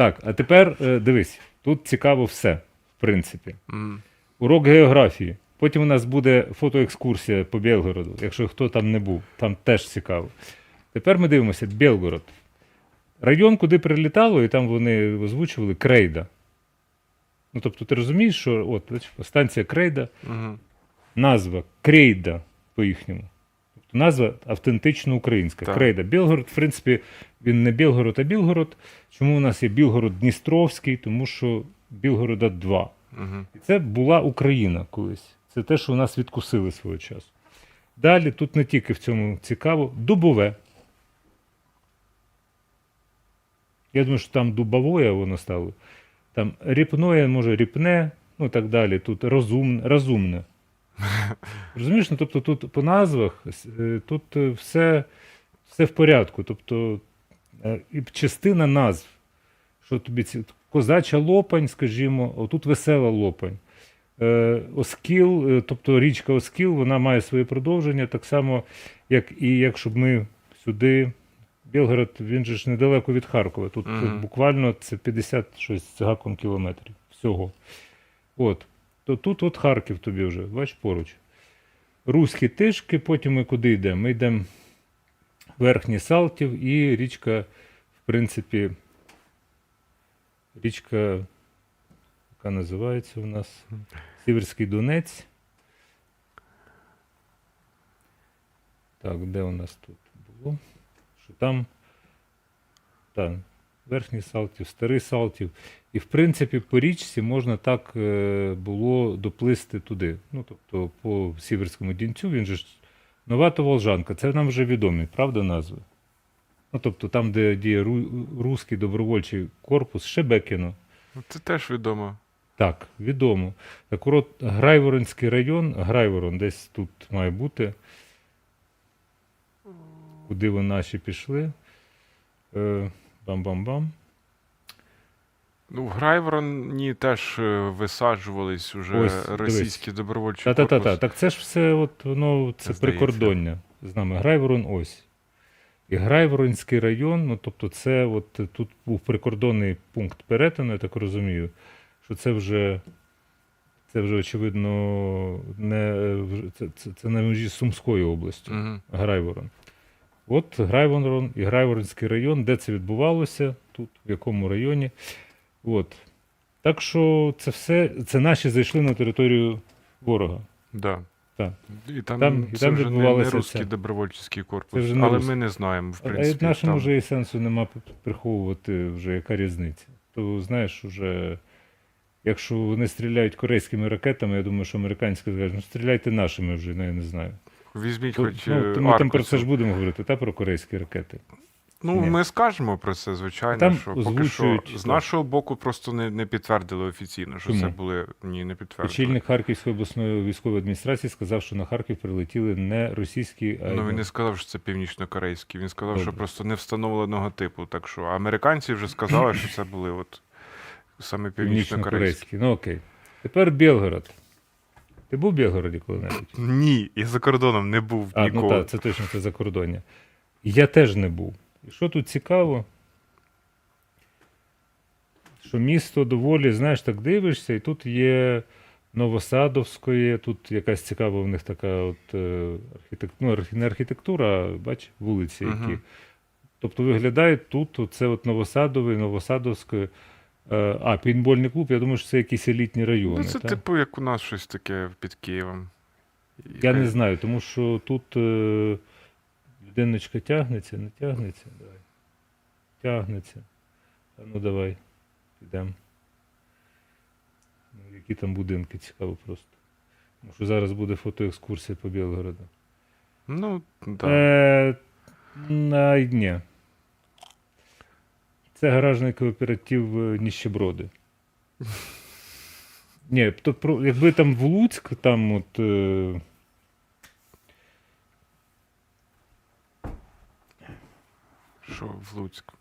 Так, а тепер е, дивись, тут цікаво все, в принципі. Мгм. Урок географії. Потім у нас буде фотоекскурсія по Білгороду, якщо хто там не був, там теж цікаво. Тепер ми дивимося Білгород. Район, куди прилітало, і там вони озвучували Крейда. Ну, тобто, ти розумієш, що от станція Крейда, Мгм. назва Крейда по-їхньому. Назва автентично українська. Так. Крейда. Білгород, в принципі, він не Білгород, а Білгород. Чому у нас є Білгород Дністровський? Тому що Білгорода два. І це була Україна колись. Це те, що у нас відкусили свого часу. Далі тут не тільки в цьому цікаво, дубове. Я думаю, що там дубовое воно стало. Там ріпное, може, ріпне, ну так далі. Тут розумне. розумне. Розумієш, ну, тобто тут по назвах е, тут е, все, все в порядку. Тобто е, і частина назв. Що тобі ці козача лопань, скажімо, отут весела лопань. Оскіл, тобто річка Оскіл, вона має своє продовження, так само, як і якщо б ми сюди. Білгород, він же ж недалеко від Харкова. Тут е, Мгм. буквально це 50 щось з гаком кілометрів всього. От. То тут от Харків тобі вже, бач поруч. Руські тишки, потім ми куди йдемо? Ми йдемо Верхній Салтів і річка, в принципі, річка, яка називається у нас Сіверський Донець. Так, де у нас тут було? Що там? Так, Верхній Салтів, Старий Салтів. І, в принципі, по річці можна так е, було доплисти туди. Ну, тобто, по Сіверському Дінцю, він же ж Новата Волжанка, це нам вже відомі, правда, назви? Ну, тобто, там, де діє Ру- Руський добровольчий корпус, Шебекіно. Ну, Це теж відомо. Так, відомо. Так от Грайворонський район, Грайворон десь тут має бути. Куди вони наші пішли? Е, Бам-бам-бам. Ну, в Грайвороні теж е, висаджувались уже Ось, дивись. російські добровольчі Та-та-та-та. Так це ж все, от воно це Здається. прикордоння з нами. Грайворон ось. І Грайворонський район, ну тобто, це от тут був прикордонний пункт перетину, я так розумію, що це вже. Це вже, очевидно, не, це, це, це на межі з Сумською областю. Мгм. Грайворон. От Грайворон і Грайворонський район, де це відбувалося, тут, в якому районі. От. Так що це все, це наші зайшли на територію ворога. Да. Так. І там, Там- і це там вже не, не русський добровольчий корпус. Вже не Але русський. ми не знаємо, в принципі. А нашому там... вже і сенсу нема приховувати вже яка різниця. То знаєш, уже, якщо вони стріляють корейськими ракетами, я думаю, що американські скажуть, ну стріляйте нашими вже, ну я не знаю. Візьміть То, хоч ну, е, то ми там про це ж будемо говорити, та про корейські ракети. Ну, Ні. ми скажемо про це, звичайно, Там що поки що з нашого боку просто не, не підтвердили офіційно, що Чому? це були. Ні, не підтвердили. Очільник Харківської обласної військової адміністрації сказав, що на Харків прилетіли не російські, а Ну, він не сказав, що це північно-корейський. Він сказав, що просто не встановленого типу. Так що американці вже сказали, що це були от саме північно-корейські. північно-корейські. Ну окей. Тепер Білгород. Ти був в Білгороді коли-небудь? Ні, і за кордоном не був А, ніколи. ну так, це точно це закордоння. Я теж не був. І що тут цікаво? Що місто доволі, знаєш, так дивишся, і тут є Новосадовської, тут якась цікава в них така от е, архітек... ну, не архітектура, а бач, вулиці, які. Мгм. Тобто виглядає тут, це от Новосадовий, Новосадовське. Е, а, пейнтбольний клуб, я думаю, що це якісь елітні райони. Ну, це та? типу, як у нас щось таке під Києвом. Я не знаю, тому що тут е, людиночка тягнеться, не тягнеться. Давай. Тягнеться. А ну давай, підемо. Ну, які там будинки, цікаво просто. Тому що зараз буде фотоекскурсія по Білгороду. Ну, так. Е, на, ні. Це гаражний кооператив е, Ніщеброди. Ні, то про, якби там в Луцьк, там от. Е, Що в Луцьку?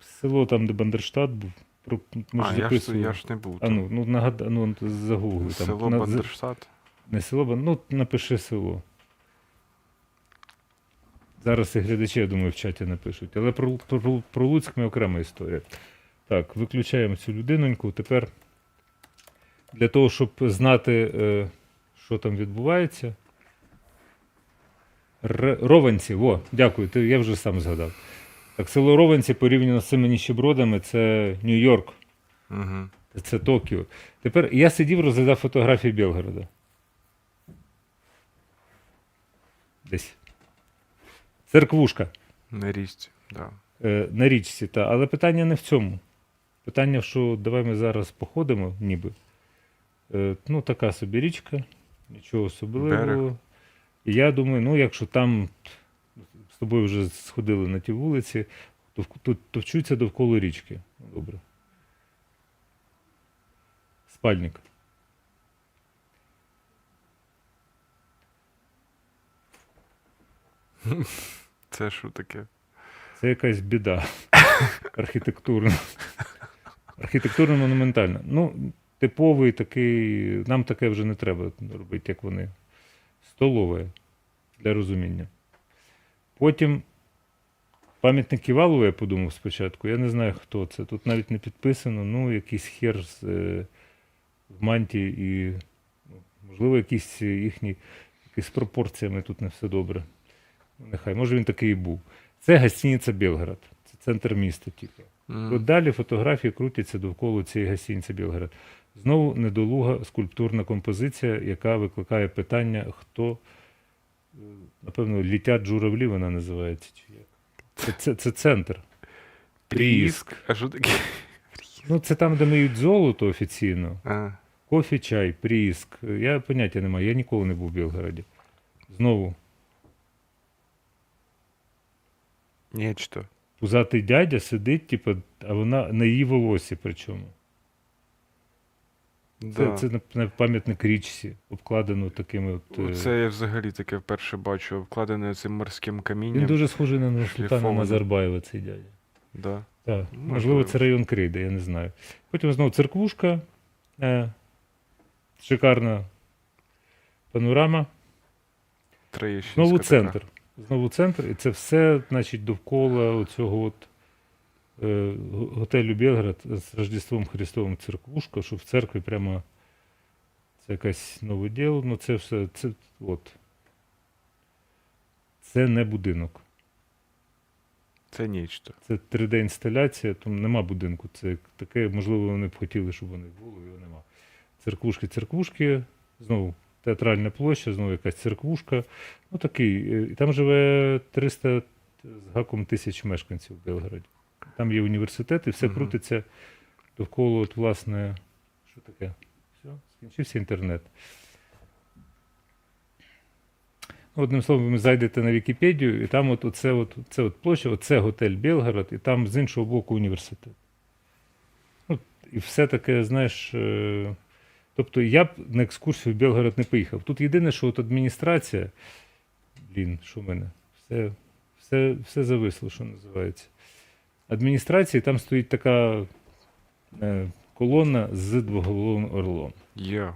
Село там, де Бандерштат був. Про, ми а, ж я ж, я ж не був. А там. ну, ну нагада, ну загугли там. Село на- Бандерштат. Не село, ну напиши село. Зараз і глядачі, я думаю, в чаті напишуть. Але про, про, про Луцьк ми окрема історія. Так, виключаємо цю людиноньку. Тепер для того, щоб знати, е, що там відбувається. Р- Рованці, о, дякую, ти, я вже сам згадав. Так, село Рованці порівняно з цими ніщебродами це Нью-Йорк, Угу. це Токіо. Тепер я сидів, розглядав фотографії Білгорода. Десь. Церквушка. На річці, да. Е, на річці, та. але питання не в цьому. Питання, що давай ми зараз походимо, ніби. Е, ну, така собі річка, нічого особливого. Берег. І я думаю, ну, якщо там з тобою вже сходили на ті вулиці, то в- тут товчуться довкола річки. Ну, Добре. Спальник. Це що таке? Це якась біда. Архітектурна. Архітектурно монументальна. Ну, типовий такий. Нам таке вже не треба робити, як вони. Столове для розуміння. Потім пам'ятник Ківалову я подумав спочатку. Я не знаю, хто це. Тут навіть не підписано. Ну, якийсь хер з, е, в мантії і, ну, можливо, якісь їхні з пропорціями тут не все добре. Ну, нехай, може він такий і був. Це гостиниця Білград. Це центр міста тільки. М. От далі фотографії крутяться довкола цієї гостиниці Білград. Знову недолуга скульптурна композиція, яка викликає питання, хто, напевно, літять журавлі, вона називається. Чи як? Це, це, це центр. Пріск. А що таке? Ну, це там, де миють золото офіційно. А, Кофі, чай, пріск. Я поняття не маю, я ніколи не був в Білгороді. Знову нечто. пузатий дядя сидить, типу, а вона на її волосі причому. Це, Да. це на- на пам'ятник річці, обкладено такими от. е, Це я взагалі таке вперше бачу, обкладене цим морським камінням. Він дуже схожий на Нурсултана шліфований. Назарбаєва, цей дядя. Да. Так, Можливо. можливо, це район Крейда, я не знаю. Потім знову церквушка, е, шикарна панорама. Троєщинська Знову така. центр. Знову центр, і це все, значить, довкола оцього от, е, готелю Белград з Рождеством Христовим церквушка, що в церкві прямо це якась нове діло. Ну, це все, це от. Це не будинок. Це нечто. Це 3D-інсталяція, там нема будинку. Це таке, можливо, вони б хотіли, щоб вони було, його нема. Церквушки, церквушки, знову театральна площа, знову якась церквушка. Ну такий. е, там живе 300 з гаком тисяч мешканців в Белгороді. Там є університет, і все крутиться довкола, от, власне, що таке? Все, скінчився інтернет. Одним словом, ви зайдете на Вікіпедію, і там от, оце, от, це от площа, оце готель Білгород, і там з іншого боку університет. Ну, і все таке, знаєш. Тобто я б на екскурсію в Білгород не поїхав. Тут єдине, що от адміністрація, блін, що в мене? Все, все, все зависло, що називається. Адміністрації там стоїть така е, колона з двоголовим орлом. Є.